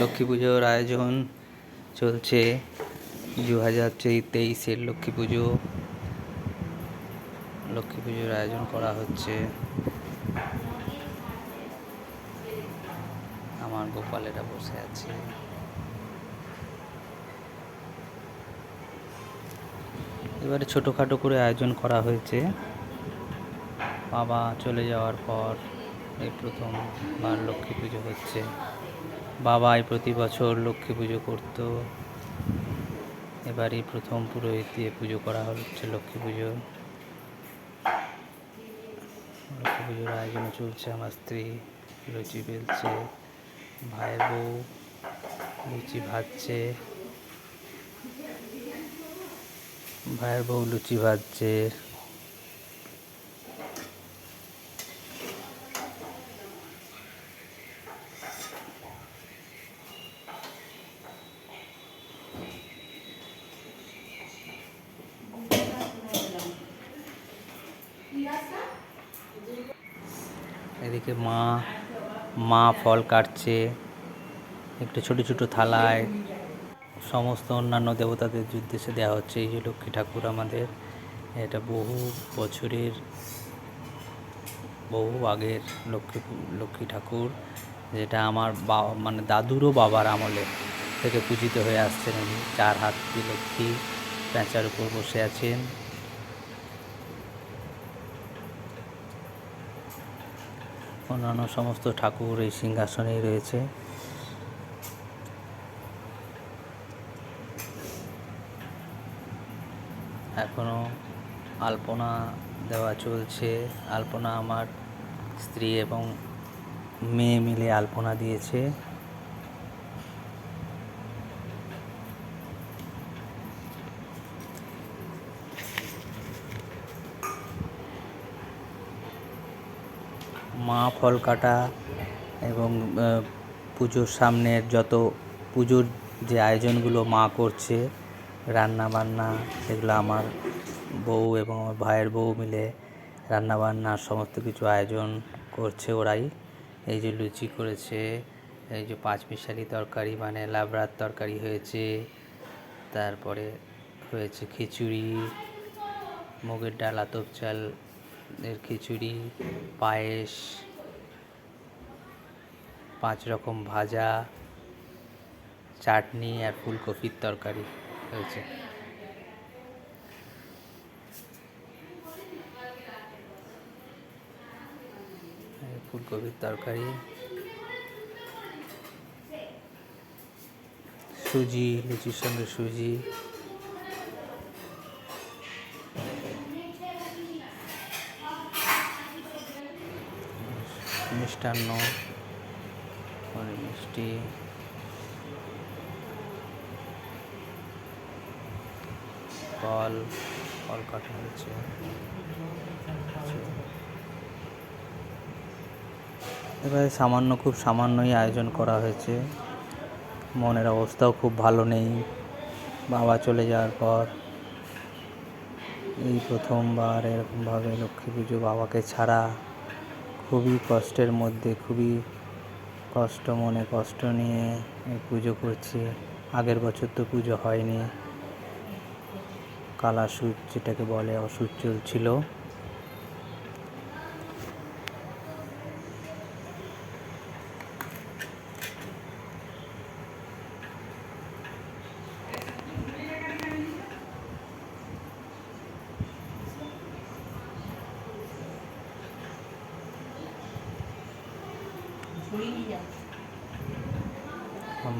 লক্ষ্মী পুজোর আয়োজন চলছে দু হাজার তেইশের লক্ষ্মী পুজো। লক্ষ্মী পুজোর আয়োজন করা হচ্ছে। আমার গোপালেরা বসে আছে। এবারে ছোটোখাটো করে আয়োজন করা হয়েছে। বাবা চলে যাওয়ার পর এই প্রথমবার লক্ষ্মী পুজো হচ্ছে। বাবাই প্রতি বছর লক্ষ্মী পুজো করতো। এবারই প্রথম পুরোহিত দিয়ে পুজো করা হচ্ছে লক্ষ্মী পুজো। লক্ষ্মী পুজোর আয়োজন চলছে, আমার স্ত্রী লুচি বেলছে ভাইয়ের বউ লুচি ভাজছে। ভাইয়ের বউ লুচি ভাজছে। এদিকে মা মা ফল কাটছে, একটু ছোট ছোট থালায়। সমস্ত অন্যান্য দেবতাদের উদ্দেশ্যে দেওয়া হচ্ছে। এই যে লক্ষ্মী ঠাকুর আমাদের, এটা বহু বছরের, বহু আগের লক্ষ্মী লক্ষ্মী ঠাকুর, যেটা আমার বাবা মানে দাদুরও বাবার আমলে থেকে পূজিত হয়ে আসছেন উনি। চার হাতি লক্ষ্মী প্যাঁচার উপর বসে আছেন। অন্যান্য সমস্ত ঠাকুর এই সিংহাসনেই রয়েছে। এখনও আলপনা দেওয়া চলছে। আলপনা আমার স্ত্রী এবং মেয়ে মিলে আলপনা দিয়েছে। মা ফল কাটা এবং পুজোর সামনের যত পুজোর যে আয়োজনগুলো মা করছে রান্না বান্না সেগুলো আমার বউ এবং আমার ভাইয়ের বউ মিলে রান্না বান্নার সমস্ত কিছু আয়োজন করছে ওরাই। এই যে লুচি করেছে, এই যে পাঁচ মিশালি তরকারি মানে লাবড়ার তরকারি হয়েছে, তারপরে হয়েছে খিচুড়ি, মুগের ডাল, আতপ চাল এর খিচুড়ি, পায়েস, পাঁচ রকম ভাজা, চাটনি আর ফুলকপির তরকারি হয়েছে। ফুলকপির তরকারি, সুজি, লুচির সঙ্গে সুজি মিষ্টান্ন মিষ্টি। ফল ফল কাটা হয়েছে। এবারে সামান্য, খুব সামান্যই আয়োজন করা হয়েছে। মনের অবস্থাও খুব ভালো নেই। বাবা চলে যাওয়ার পর এই প্রথমবার এরকমভাবে লক্ষ্মী পুজো বাবাকে ছাড়া খুবই কষ্টের মধ্যে, খুবই কষ্ট মনে কষ্ট নিয়ে পুজো করছি। আগের বছর তো পুজো হয়নি। কালা সুচ যেটাকে বলে, অসুচ চলছিল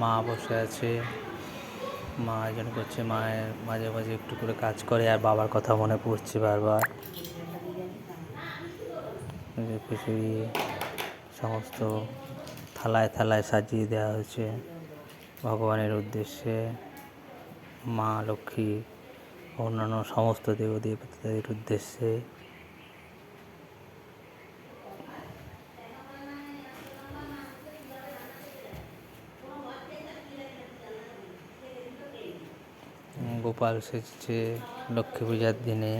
মা বসে আছে। মা আয়োজন করছে, মায়ের মাঝে মাঝে একটু করে কাজ করে আর বাবার কথা মনে পড়ছে বারবার। খিচুড়ি সমস্ত থালায় থালায় সাজিয়ে দেওয়া হয়েছে ভগবানের উদ্দেশ্যে। মা, লক্ষ্মী, অন্যান্য সমস্ত দেবদেবতাদের উদ্দেশ্যে। গোপাল সেজেছে লক্ষ্মী পূজার দিনে।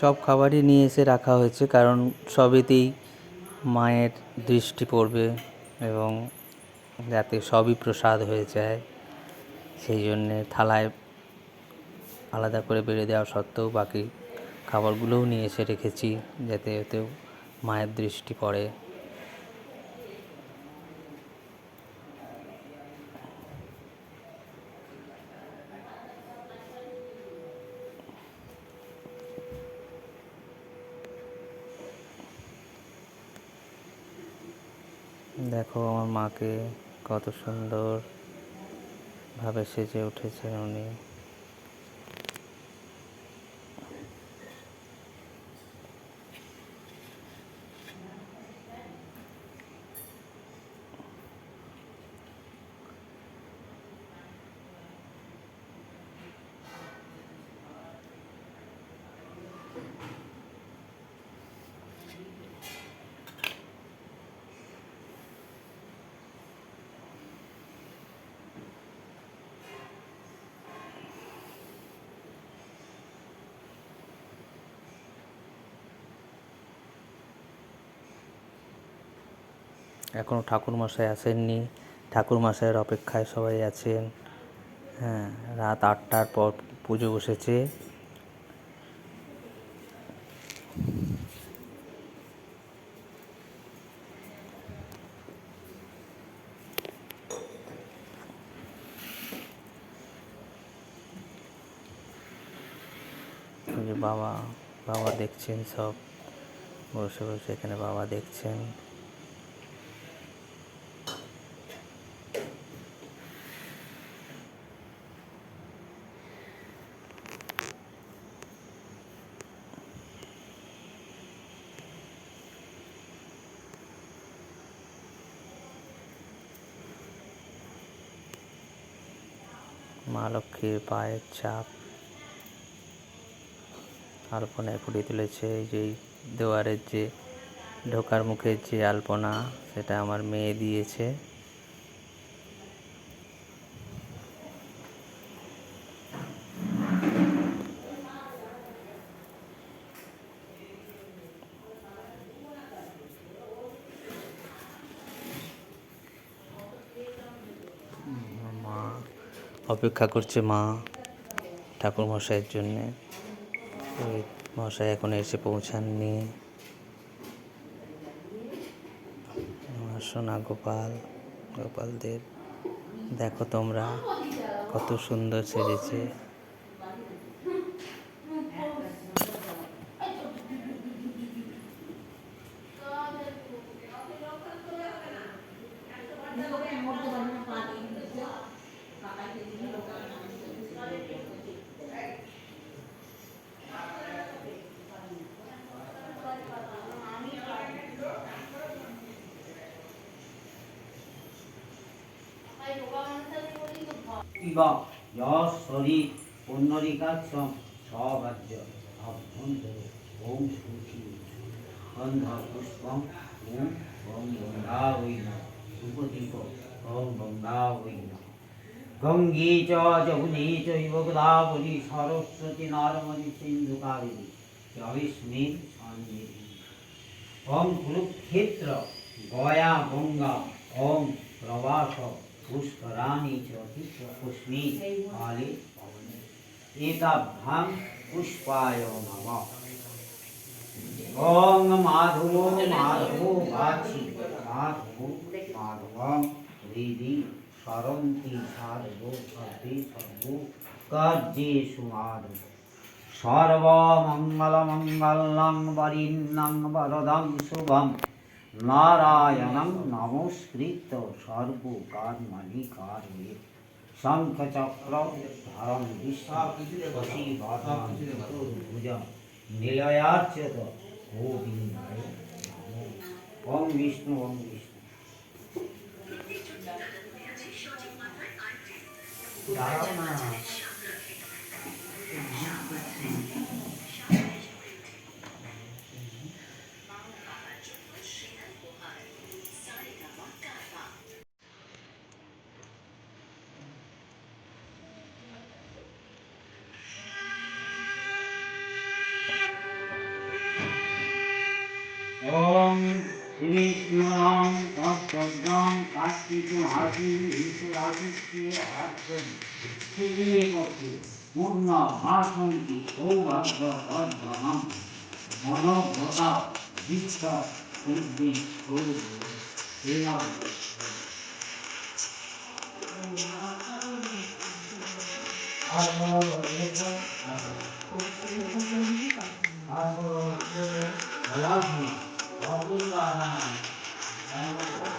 সব খাবারই নিয়ে এসে রাখা হয়েছে, কারণ সবেতেই মায়ের দৃষ্টি পড়বে এবং যাতে সবই প্রসাদ হয়ে যায়। সেই জন্যে থালায় আলাদা করে বেড়ে দেওয়া সত্ত্বেও বাকি খাবারগুলোও নিয়ে এসে রেখেছি, যাতে এতেও মায়ের দৃষ্টি পড়ে। দেখো আমার মাকে কত সুন্দর ভাবে সেজে উঠেছে উনি। এখনও ঠাকুরমশাই আসেননি। ঠাকুরমশাইয়ের অপেক্ষায় সবাই আছেন। হ্যাঁ রাত আটটার পর পুজো বসেছে। বাবা বাবা দেখছেন সব। বসে বসে এখানে বাবা দেখছেন। লক্ষ্মীর পায়ের চাপ। আলপনায় ফুটিয়ে তুলেছে, এই যে এই দেওয়ারের যে ঢোকার মুখের যে আলপনা, সেটা আমার মেয়ে দিয়েছে আমার মা অপেক্ষা করছে মা ঠাকুর মশাইয়ের জন্যে মশাই এখন এসে পৌঁছাননি। সোনা গোপাল, গোপালদের দেখো তোমরা, কত সুন্দর সেজেছে। ইব যশ্বরী পুণ্যরিকাক্ষম সবাজ্য অভ্যন্তর ওম সুখী গন্ধ পুষ্পম ওম ওম গঙ্গাবৈন উপদীপ ওম গঙ্গাবৈন গঙ্গে চ যমুনে চৈব গোদাবরী সরস্বতী নর্মদী সিন্ধু কাবেরী জবিস্মিন সঞ্জীবী ওম কুরুক্ষেত্র গয়া গঙ্গা। ওম প্রবাস पुष्कराणि च पुष्मी काले पवने। एताभ्यां पुष्पाय नमः। ॐ माधवो माधवो वाचि माधवो साधवो कर्जेषु सर्वमङ्गलमङ्गलं वरिन्नं वरदं शुभम्। নারায়ণং নমস্কৃত সর্বকার্মণি কার্যে শঙ্খচক্র ধারণ বিশ্বভুজ নিলয়ার্চিত গোবিন্দায় নমঃ। ওম বিষ্ণু ওম stop, think beach, over there, they are. I'm a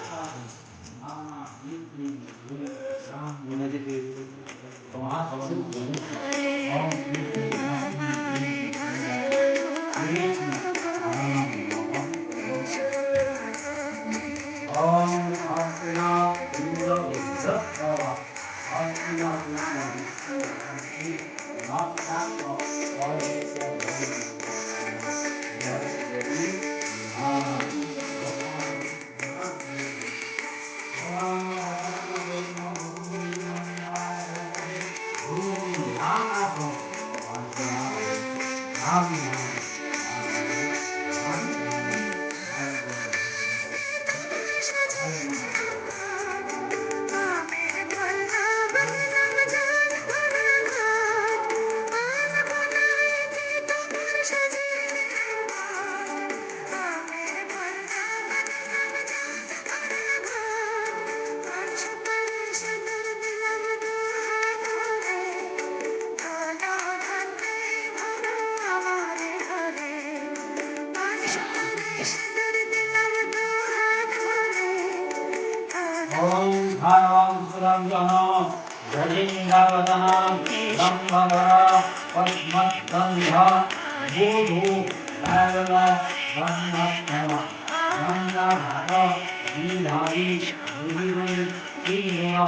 Gangadhar শ্রীধারী Sreemoyee শ্রীমেয়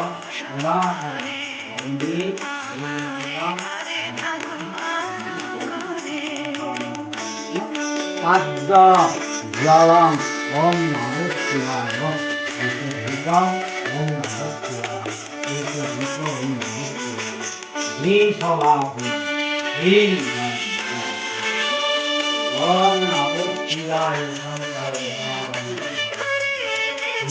Ram বন্দে পাদ্য জলম ওম নমঃ শিবায় ভূতম ওম নমঃ শিবায় বিষ্ণু ওম নমঃ শিবায় শ্রীসভাহু শ্রী ওম নমঃ শিবায়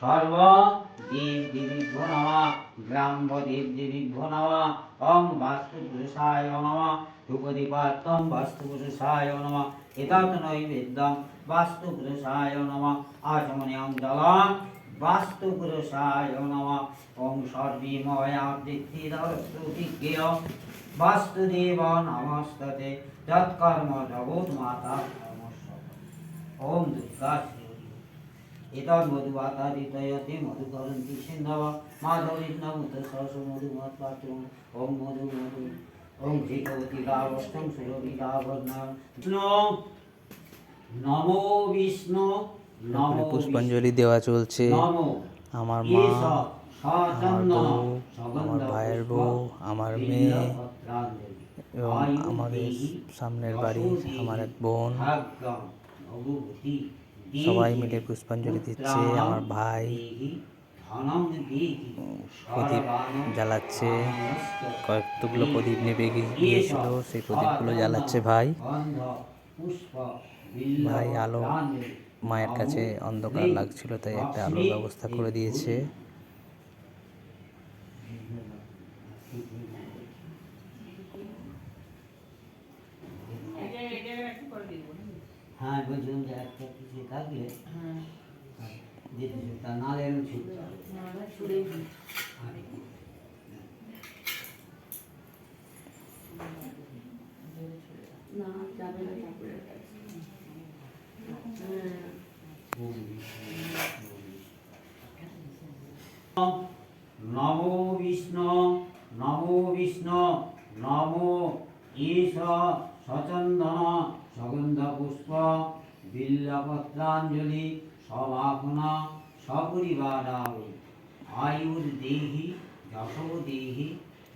সর্ব দেব দেবী নম গ্রাম্য দেব দেবী নম ওম বাস্তু পুরুষায় নম ধূপদীপাত্তম বাস্তু পুরুষায় নম এতৎ নৈবেদ্যম বাস্তু পুরুষায় নম, আচমনিয়ং জলম বাস্তু পুরুষায় নম ওম সর্বীময়াবৃত্তিদর্শুতিজ্ঞ বাস্তুদেব নমস্ততে, যৎকর্ম জগৎ মাতা নমস্ত ওম দুর্গা মধুকরন্তি সিন্ধব মাধবীন্দ্রমুত সহস মধুমৎপাত্র ওম মধু মধু ওম ভীতবতী লাভষ্টম সুরভিলাভর্ণম নমো বিষ্ণু নমো পুষ্পাঞ্জলি দেওয়া চলছে নমো আমার মা আমার বউ আমার ভাইয়ের বউ আমার মেয়ে। এবং আমাদের সামনের বাড়ি আমার এক বোন সবাই মিলে পুষ্পাঞ্জলি দিচ্ছে আমার ভাই প্রদীপ জ্বালাচ্ছে। কয়েকগুলো প্রদীপ নেবে গিয়েছিল সেই প্রদীপগুলো জ্বালাচ্ছে ভাই ভাই আলো মায়ের কাছে অন্ধকার লাগছিল তাই একটা আলোর ব্যবস্থা করে দিয়েছে হ্যাঁ বলছিলাম যে একটা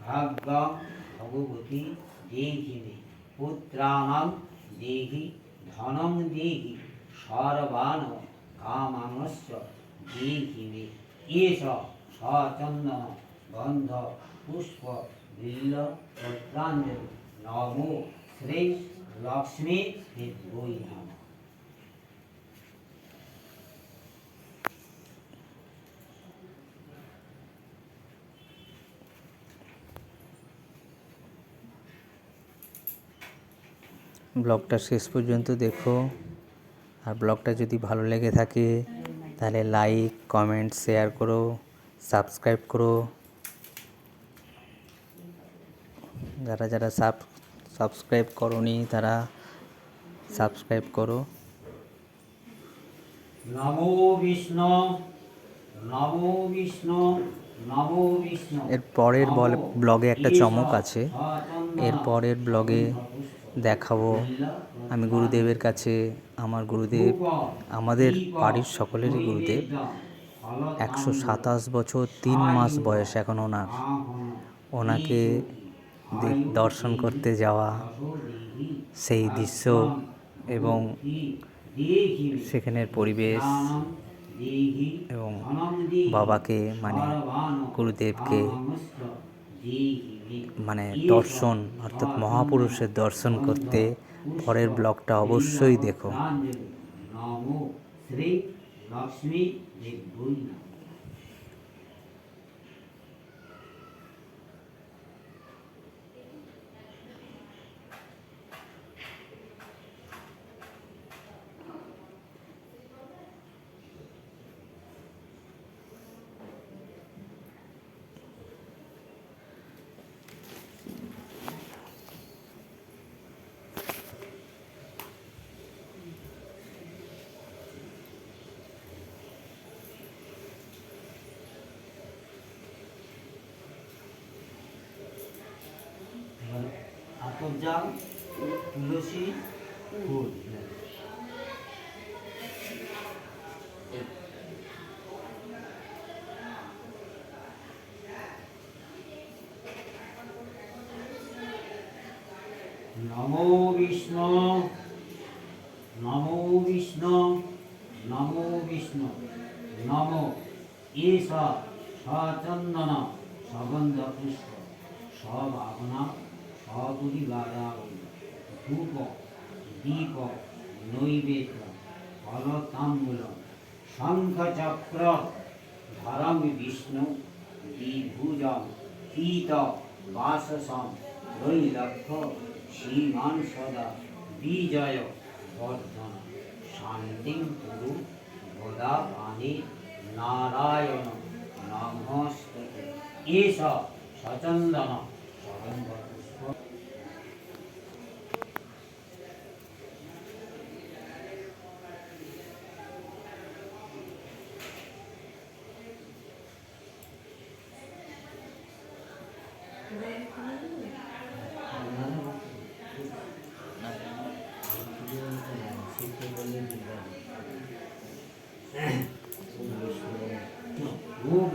भगवती भगवती देहि पुत्राणां देहि, धनं देहि, सर्वान् एष गन्ध, पुष्प, बिल्ल पत्राञ्जलि नमो श्री लक्ष्मी ব্লগটা শেষ পর্যন্ত দেখো। আর ব্লগটা যদি ভালো লেগে থাকে তাহলে লাইক কমেন্ট শেয়ার করো সাবস্ক্রাইব করো। যারা যারা সাব সাবস্ক্রাইব করনি তারা সাবস্ক্রাইব করো। নমো বিষ্ণু নমো বিষ্ণু এর পরের বল- ব্লগে একটা চমক আছে। এর পরের ব্লগে দেখাবো। আমি গুরুদেবের কাছে, আমার গুরুদেব, আমাদের বাড়ির সকলেরই গুরুদেব। একশো সাতাশ বছর, তিন মাস বয়স এখন ওনার। ওনাকে দর্শন করতে যাওয়া সেই দৃশ্য এবং সেখানের পরিবেশ এবং বাবাকে মানে গুরুদেবকে মানে দর্শন অর্থাৎ মহাপুরুষের দর্শন করতে পরের ব্লগটা অবশ্যই দেখো। শ্রী লক্ষ্মী দেবী নমঃ এবার আতপ জাল তুলসী ফুল নমো বিষ্ণু নমো বিষ্ণু নমো বিষ্ণু, নমো। ঈশ সচন্দন সগন্ধ পুষ্প সব সপরিবারা ধূপ দীপ নৈবেদ্য ফলতাম্বুল শঙ্খচক্র, ধরম বিষ্ণু, দ্বিভুজম পীত বাসসম, ত্রৈলক্ষ শ্রীমান সদা, বিজয়, বর্ধন, শান্তিং কুরু ভোদা পানি নারায়ণ নমস্তে এষ সচন্দন সগন্ধ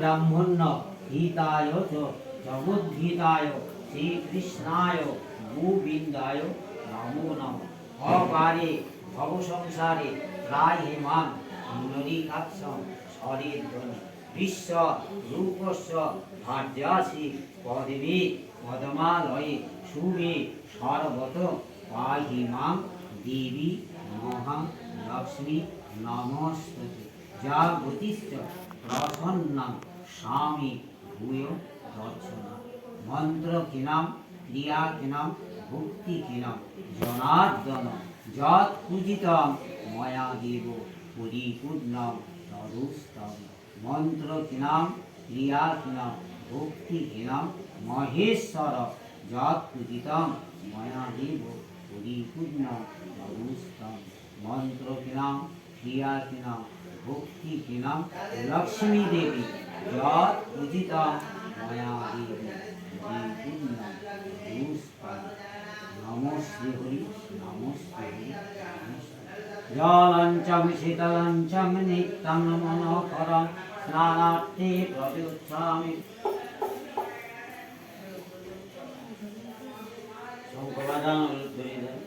ব্রাহ্মণ্য হিতায় চ জগদ্ধিতায় শ্রীকৃষ্ণায় গোবিন্দায় নমো নম অপারে ভব সংসারে প্রায় হেমান নরিকাক্ষম শরীর ধ্বনি বিশ্ব রূপস্য ভার্যাসি পদবী পদমালয়ে শুভে সর্বত পাহি মাং দেবী মহা লক্ষ্মী নমস্তুতে যা গতিশ্চ প্রসন্নাম স্বামী ভূয় দর্শনা মন্ত্র কিনাম ক্রিয়া কিনাম ভক্তি কিনাম জনার্দন যৎ পূজিতম ময়া দেব পরিপূর্ণম তদুস্তম মন্ত্রহীনম ক্রিয়াহীনম ভক্তিহীনম মহেশ্বর যৎ পূজিতম ময়া দেব পরিপূর্ণম তদুস্তম মন্ত্রহীনম ক্রিয়াহীনম ভক্তিহীনম লক্ষ্মী দেবী যৎ পূজিতম ময়া দেবী পরিপূর্ণম তদুস্তম নমো শ্রী হরি নমো শ্রী হরি নমো শ্রী হরি। জলঞ্চম শীতলঞ্চম নিত্যম মনোহরম স্নানার্থে প্রবৃত্তামি শঙ্করাজান উল্লেখ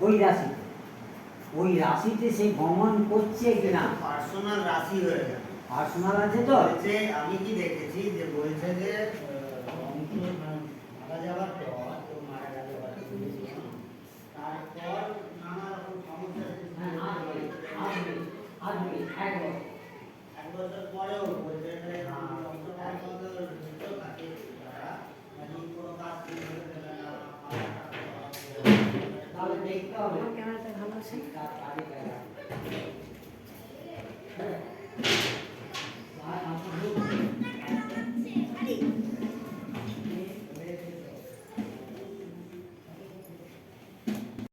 ওই রাশিতে। ওই রাশিতে সে ভ্রমণ করছে কিনা? পার্সোনাল রাশি হয়ে গেল। পার্সোনাল আছে তো? বলছে আমি কি দেখেছি যে বলছে যে মারা যাওয়ার পর ও মারা গেল তারপর নানা রকম সমস্যা হ্যাঁ, আসবে, আসবে, আসবে, এক বছর। এক বছর পরেও और क्या हम लोग से?